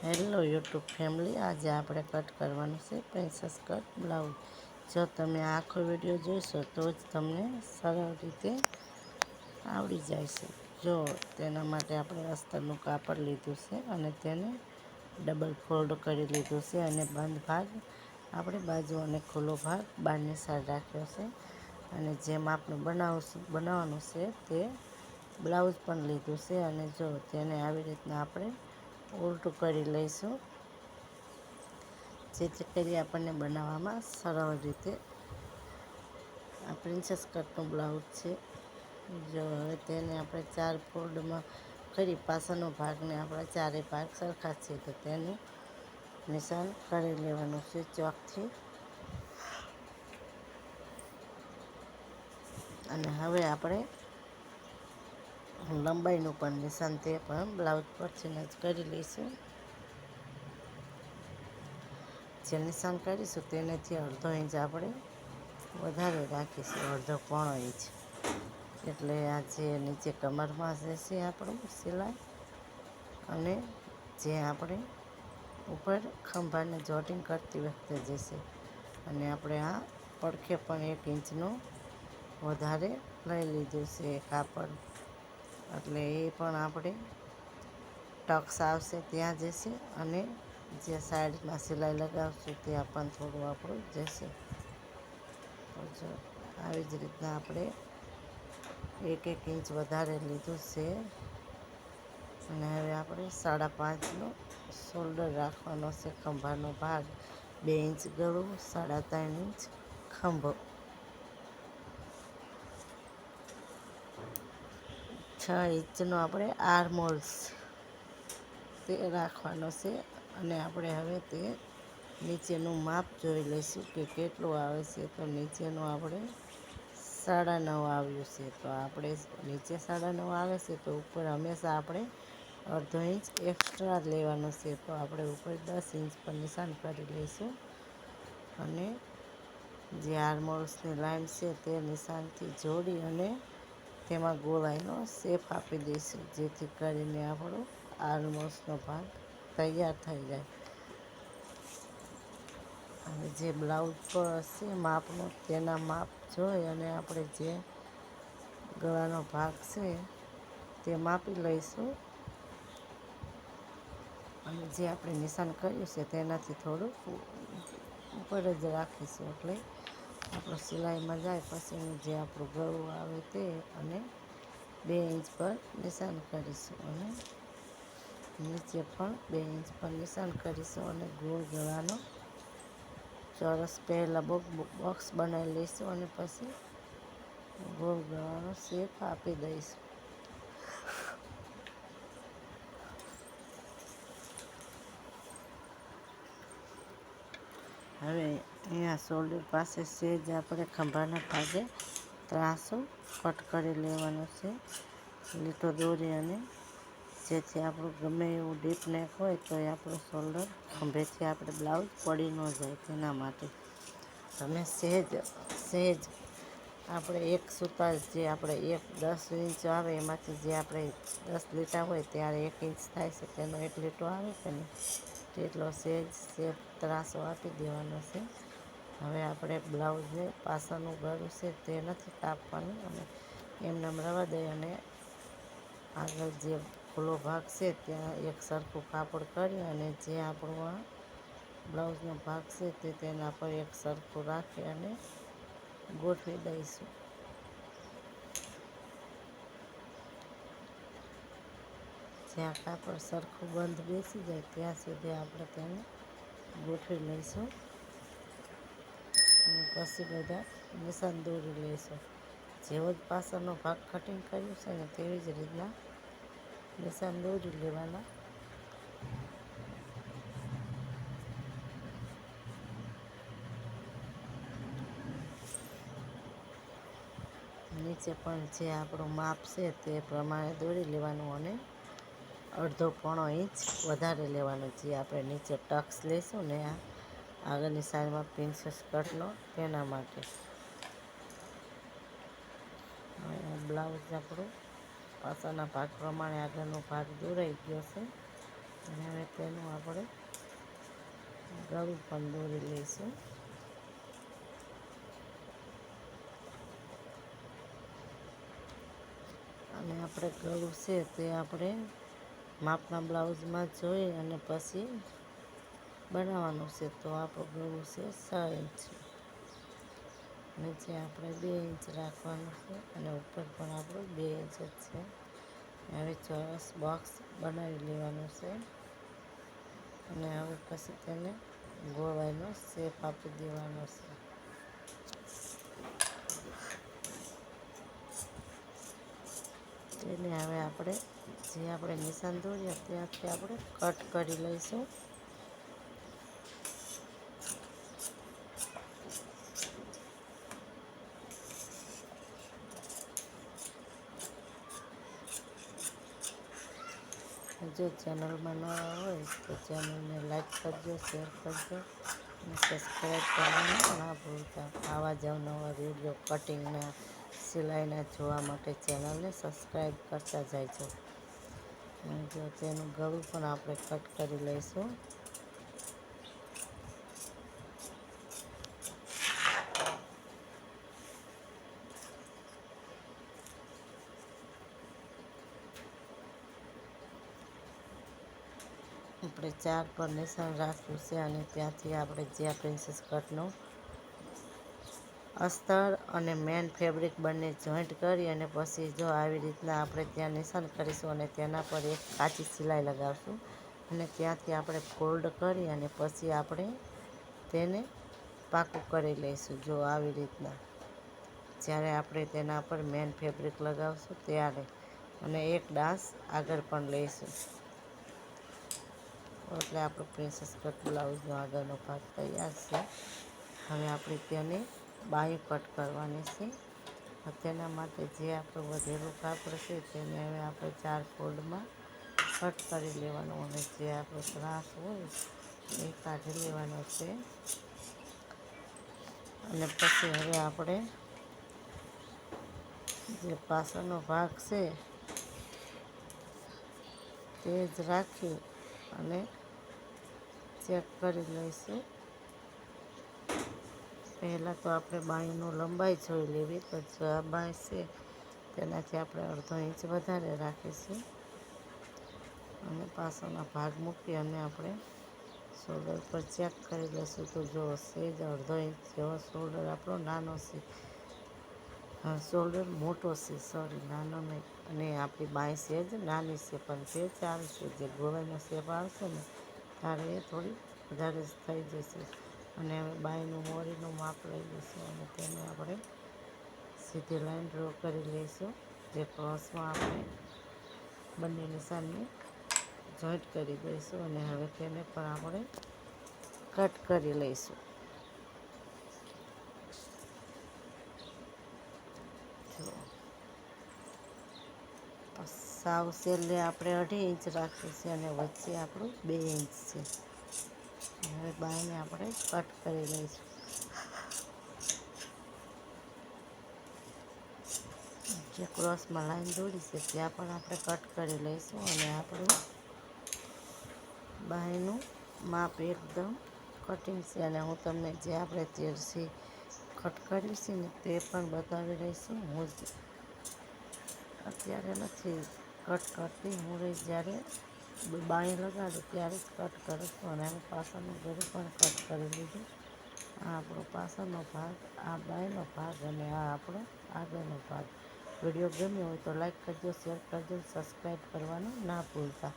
Hello YouTube family, આજે આપણે cut કરવાનું છે પ્રિન્સેસ કટ બ્લાઉઝ. જો તમે આખો વીડિયો જોઈશો તો જ તમને સરળ રીતે આવડી જાય છે જો, તેના માટે આપણે અસ્તરનું કાપડ લીધું છે અને તેને ડબલ ફોલ્ડ કરી લીધું છે અને બંધ ભાગ આપણે બાજુ અને ખુલ્લો ભાગ બહારની સાઈડ રાખ્યો છે. અને જેમ આપણે બનાવશું, બનાવવાનું છે તે બ્લાઉઝ પણ લીધું છે અને જો તેને આવી રીતના આપણે ઉલટું કરી લઈશું. જેથી કરી આપણને બનાવવામાં સરળ રીતે. આ પ્રિન્સેસ કટનું બ્લાઉઝ છે. જો હવે તેને આપણે ચાર ફોલ્ડમાં કરી પાછળનો ભાગને આપણા ચારે ભાગ સરખા છે તો તેનું નિશાન કરી લેવાનું છે ચોકથી. અને હવે આપણે લંબાઈનું પણ નિશાન તે પણ બ્લાઉઝ પરથી જ કરી લઈશું. જે નિશાન કરીશું તેનાથી અડધો ઇંચ આપણે વધારે રાખીશું, અડધો પોણો ઇંચ. એટલે આ જે નીચે કમરમાં જશે આપણું સિલાઈ અને જે આપણે ઉપર ખંભાને જોટિંગ કરતી વખતે જશે અને આપણે આ પડખે પણ એક ઇંચનું વધારે લઈ લીધું છે કાપડ. એટલે એ પણ આપણે ટક્સ આવશે, ત્યાં જશે અને જે સાઈડમાં સિલાઈ લગાવશું ત્યાં પણ થોડું આપણું જશે. આવી જ રીતના આપણે એક એક ઇંચ વધારે લીધું છે. અને હવે આપણે સાડા પાંચનો શોલ્ડર રાખવાનો છે, ખંભાનો ભાગ. બે ઇંચ ગળું, સાડા ત્રણ ઇંચ ખંભો. છ ઇંચનો આપણે આર્મોલ્સ તે રાખવાનો છે અને આપણે હવે તે નીચેનું માપ જોઈ લઈશું કે કેટલું આવે છે. તો નીચેનું આપણે સાડા નવ આવ્યું છે. તો આપણે નીચે સાડા નવ આવે છે તો ઉપર હંમેશા આપણે અડધો ઇંચ એક્સ્ટ્રા લેવાનો છે. તો આપણે ઉપર દસ ઇંચ પર નિશાન કરી લઈશું અને જે આર્મોલ્સની લાઈન છે તે નિશાનથી જોડી અને તેમાં ગોળાઈનો શેપ આપી દઈશું, જેથી કરીને આપણો આલમોસ્ટનો ભાગ તૈયાર થઈ જાય. અને જે બ્લાઉઝ પર હશે માપનો, તેના માપ જોઈ અને આપણે જે ગળાનો ભાગ છે તે માપી લઈશું. અને જે આપણે નિશાન કર્યું છે તેનાથી થોડું ઉપર જ રાખીશું એટલે આપણું સિલાઈમાં જાય પછીનું જે આપણું ગળું આવે તે અને બે ઇંચ પર નિશાન કરીશું અને નીચે પણ બે ઇંચ પર નિશાન કરીશું અને ગોળ ગળાનો ચોરસ પહેલાં બોક્સ બનાવી લઈશું અને પછી ગોળ ગળાનો શેપ આપી દઈશું. હવે અહીંયા શોલ્ડર પાસે સેજ આપણે ખંભાના ભાગે ત્રાસો કટ કરી લેવાનો છે. લીટો દોરી અને જેથી આપણું ગમે એવું ડીપ નેક હોય તો એ આપણું શોલ્ડર ખંભેથી આપણે બ્લાઉઝ પડી ન જાય તેના માટે. તમે સહેજ સહેજ આપણે એક સૂતા જે આપણે એક દસ ઇંચ આવે એમાંથી જે આપણે દસ લીટા હોય ત્યારે એક ઇંચ થાય છે. તેનો એક લીટો આવે છે ને, તેટલો સહેજ સેફ ત્રાસો આપી દેવાનો છે. હવે આપણે બ્લાઉઝને પાછળનું ગળું છે તે નથી કાપવાનું અને એમને રવા દઈ અને આગળ જે ખુલ્લો ભાગ છે ત્યાં એક સરખું કાપડ કરી અને જે આપણું આ બ્લાઉઝનો ભાગ છે તે તેના પર એક સરખું રાખી અને ગોઠવી દઈશું. જ્યાં કાપડ સરખું બંધ બેસી જાય ત્યાં સુધી આપણે તેને ગોઠવી લઈશું. પછી બધા નિશાન દોરી લઈશું જેવો જ પાછળનો ભાગ કટિંગ કર્યું છે ને તેવી જ રીતના નિશાન દોરી લેવાના. નીચે પણ જે આપણું માપ છે તે પ્રમાણે દોરી લેવાનું અને અડધો પોણો ઇંચ વધારે લેવાનું, જે આપણે નીચે ટક્સ લઈશું ને આ આગળની સાઈડમાં પ્રિન્સેસ કટનો તેના માટે. બ્લાઉઝ આપણું પાછળના ભાગ પ્રમાણે આગળનો ભાગ દોરાઈ ગયો છે. અને હવે તેનું આપણે ગળું પણ દોરી લઈશું. અને આપણે ગળું છે તે આપણે માપના બ્લાઉઝમાં જોઈ અને પછી બનાવવાનું છે તો આપણું ગળું છે છ ઇંચ નીચે આપણે બે ઇંચ રાખવાનું છે અને ઉપર પણ આપણું બે ઇંચ જ છે. હવે ચોરસ બોક્સ બનાવી લેવાનું છે. અને હવે પછી તેને ગોળાઈનો શેપ આપી દેવાનો છે. તેને હવે આપણે જે આપણે નિશાન દોર્યા ત્યાંથી આપણે કટ કરી લઈશું. જો ચેનલમાં ન હોય તો ચેનલને લાઈક કરજો, શેર કરજો અને સબસ્ક્રાઈબ કરવાનું ના ભૂલતા. આવા જ અવનવા વીડિયો કટિંગના, સિલાઈના જોવા માટે ચેનલને સબસ્ક્રાઈબ કરતા જાય અને જો તેનું ગળું પણ આપણે કટ કરી લઈશું. આપણે ચાર પર નિશાન રાખવું છે અને ત્યાંથી આપણે જ્યાં પ્રિન્સેસ કટનું અસ્તર અને મેન ફેબ્રિક બંને જોઈન્ટ કરી અને પછી જો આવી રીતના આપણે ત્યાં નિશાન કરીશું અને તેના પર એક કાચી સિલાઈ લગાવશું અને ત્યાંથી આપણે ફોલ્ડ કરી અને પછી આપણે તેને પાકું કરી લઈશું જો આવી રીતના. જ્યારે આપણે તેના પર મેન ફેબ્રિક લગાવશું ત્યારે અને એક ડાન્સ આગળ પણ લઈશું. એટલે આપણો પ્રિન્સેસ કટ બ્લાઉઝનો આગળનો ભાગ તૈયાર છે. હવે આપણે તેને બાયું કટ કરવાની છે. તેના માટે જે આપણું વધેલો કાપડ છે તેને હવે આપણે ચાર ફોલ્ડમાં કટ કરી લેવાનો અને જે આપણો ત્રાસ હોય એ કાઢી લેવાનો છે. અને પછી હવે આપણે જે પાછળનો ભાગ છે તે જ રાખી અને ચેક કરી લઈશું. પહેલાં તો આપણે બાંયનું લંબાઈ જોઈ લેવી તો જો આ બાંય છે, તેનાથી આપણે અડધો ઇંચ વધારે રાખીશું. અને પાછળના ભાગ મૂકી અને આપણે શોલ્ડર પર ચેક કરી લઈશું તો જો સેજ અડધો ઇંચ જેવો શોલ્ડર આપણો નાનો છે. શોલ્ડર મોટો છે, સોરી, નાનો નહીં. અને આપણી બાંય સેજ નાની છે, પણ તે ચાલશે, જે ગોળાનો શેપ આવશે ને ત્યારે એ થોડી વધારે થઈ જશે. અને હવે બાયનું મોરીનું માપ લઈ લઈશું અને તેને આપણે સીધી લાઈન ડ્રો કરી લઈશું. જે ક્રોસમાં આપણે બંને નિશાનને જોઈન્ટ કરી દઈશું અને હવે તેને પણ આપણે કટ કરી લઈશું. સાવ છેલ્લે આપણે અઢી ઇંચ રાખ્યું છે અને વચ્ચે આપણું બે ઇંચ છે. હવે બાયને આપણે કટ કરી લઈશું. જે ક્રોસમાં લાઈન દોરી છે ત્યાં પણ આપણે કટ કરી લઈશું અને આપણું બાયનું માપ એકદમ કટિંગ છે અને હું તમને જે આપણે તેરસી કટ કર્યું છે ને તે પણ બતાવી રહીશું હું અત્યારે નથી કટ કરતી હું રહીશ જ્યારે બાંય લગાડું ત્યારે જ કટ કરું છું અને એનું પાછળનું ઘરે પણ કટ કરી લીધું. આ આપણો પાછળનો ભાગ, આ બાયનો ભાગ અને આ આપણો આગળનો ભાગ. વીડિયો ગમ્યો હોય તો લાઈક કરજો, શેર કરજો, સબસ્ક્રાઈબ કરવાનું ના ભૂલતા.